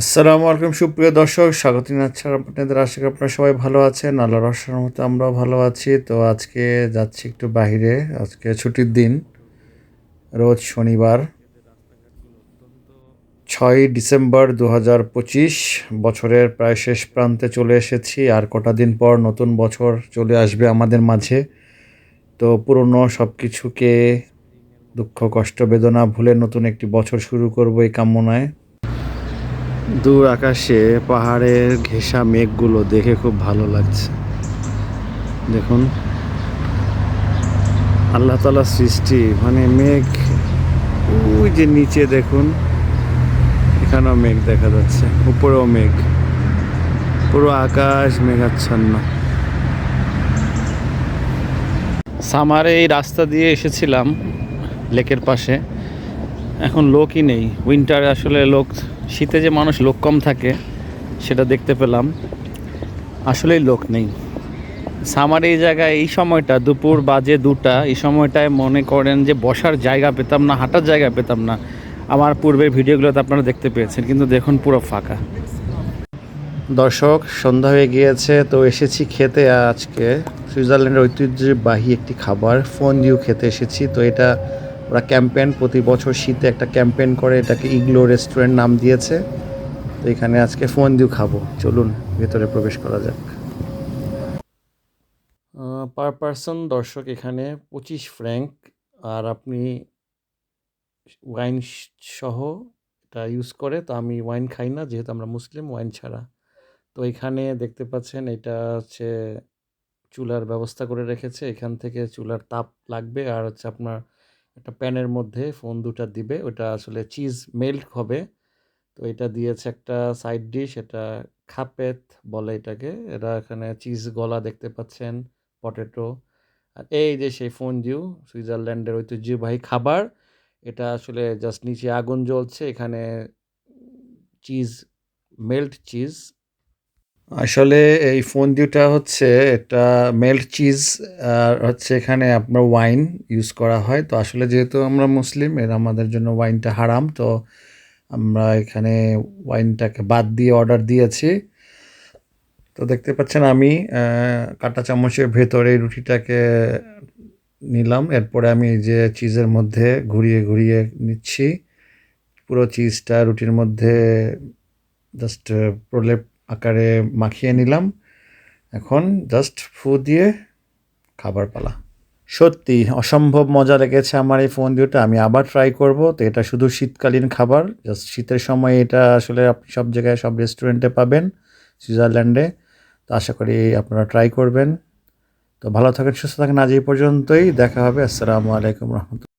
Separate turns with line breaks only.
আসসালামু আলাইকুম, সুপ্রিয় দর্শক। স্বাগত জানাচ্ছি আপনাদের আশা করি আপনারা সবাই ভালো আছেন। আল্লাহ রহস্যের মতো আমরাও ভালো আছি। তো আজকে যাচ্ছি একটু বাইরে। আজকে ছুটির দিন। রোজ শনিবার, ছয় ডিসেম্বর দু হাজার পঁচিশ। বছরের প্রায় শেষ প্রান্তে চলে এসেছি। আর কটা দিন পর নতুন বছর চলে আসবে আমাদের মাঝে। তো পুরনো সব কিছুকে দুঃখ, কষ্ট, বেদনা ভুলে নতুন একটি বছর শুরু করব এই কামনায়। দূর আকাশে, পাহাড়ের ঘেঁষা মেঘগুলো দেখে খুব ভালো লাগছে। দেখুন। আল্লাহ তালা সৃষ্টি মানে মেঘ, ওই যে নিচে দেখুন, এখানেও মেঘ দেখা যাচ্ছে, উপরেও মেঘ। পুরো আকাশ মেঘাচ্ছন্ন। সামারে এই রাস্তা দিয়ে এসেছিলাম, লেকের পাশে। এখন লোকই নেই। উইন্টারে আসলে লোক শীতে যে মানুষ লোক কম থাকে, সেটা দেখতে পেলাম। আসলেই লোক নেই। সামার এই জায়গায়, এই সময়টা, দুপুর বাজে দুটা, এই সময়টায় মনে করেন যে বসার জায়গা পেতাম না, হাঁটার জায়গা পেতাম না। আমার পূর্বের ভিডিওগুলোতে আপনারা দেখতে পেয়েছেন, কিন্তু দেখুন পুরো ফাঁকা। দর্শক, সন্ধ্যা হয়ে গিয়েছে, তো এসেছি খেতে আজকে। সুইজারল্যান্ডের ঐতিহ্যবাহী একটি খাবার, ফোন দিউ খেতে এসেছি, তো এটা ওরা ক্যাম্পেন প্রতি বছর শীতে একটা ক্যাম্পেন করে, এটাকে ইগলো রেস্টুরেন্ট নাম দিয়েছে। তো এখানে আজকে ফোন দিউ খাব। চলুন, ভেতরে প্রবেশ করা যাক। পার পারসন দর্শক এখানে পঁচিশ ফ্র্যাঙ্ক, আর আপনি ওয়াইন সহ এটা ইউজ করে, তো আমি ওয়াইন খাই না, যেহেতু আমরা মুসলিম, ওয়াইন ছাড়া। তো এখানে দেখতে পাচ্ছেন, এটা হচ্ছে চুলার ব্যবস্থা করে রেখেছে। এখান থেকে চুলার তাপ লাগবে, আর হচ্ছে আপনার একটা প্যানের মধ্যে ফোন দুটা দিবে, ওটা আসলে চিজ মেল্ট হবে। তো এটা দিয়েছে একটা সাইড ডিশ, এটা খাপেত বলে এটাকে। এরা এখানে চিজ গলা দেখতে পাচ্ছেন, পটেটো। আর এই যে সেই ফোন জিউ সুইজারল্যান্ডের ঐতিহ্যবাহী খাবার, এটা আসলে জাস্ট নিচে আগুন জ্বলছে, এখানে চিজ, মেল্ট চিজ আসলে এই ফোন দিউটা হচ্ছে এটা মেল্ট চিজ আর হচ্ছে এখানে আপনার ওয়াইন ইউজ করা হয়। তো আসলে যেহেতু আমরা মুসলিম, এর আমাদের জন্য ওয়াইনটা হারাম। তো আমরা এখানে ওয়াইনটাকে বাদ দিয়ে অর্ডার দিয়েছি। তো দেখতে পাচ্ছেন আমি কাঁটা চামচের ভেতরে রুটিটাকে নিলাম। এরপরে আমি যে চিজের মধ্যে ঘুরিয়ে ঘুরিয়ে নিচ্ছি। পুরো চিজটা রুটির মধ্যে জাস্ট প্রলেপ আকারে মাখিয়ে নিলাম। এখন জাস্ট ফু দিয়ে খাবার পালা। সত্যি, অসম্ভব মজা লেগেছে আমার এই ফোন দিওটা আমি আবার ট্রাই করব। তো এটা শুধু শীতকালীন খাবার। জাস্ট শীতের সময় এটা আসলে আপনি সব জায়গায়, সব রেস্টুরেন্টে পাবেন, সুইজারল্যান্ডে। তো আশা করি আপনারা ট্রাই করবেন। তো ভালো থাকেন, সুস্থ থাকেন। আজ এই পর্যন্তই। দেখা হবে। আসসালামু আলাইকুম রহমতুল্লাহ।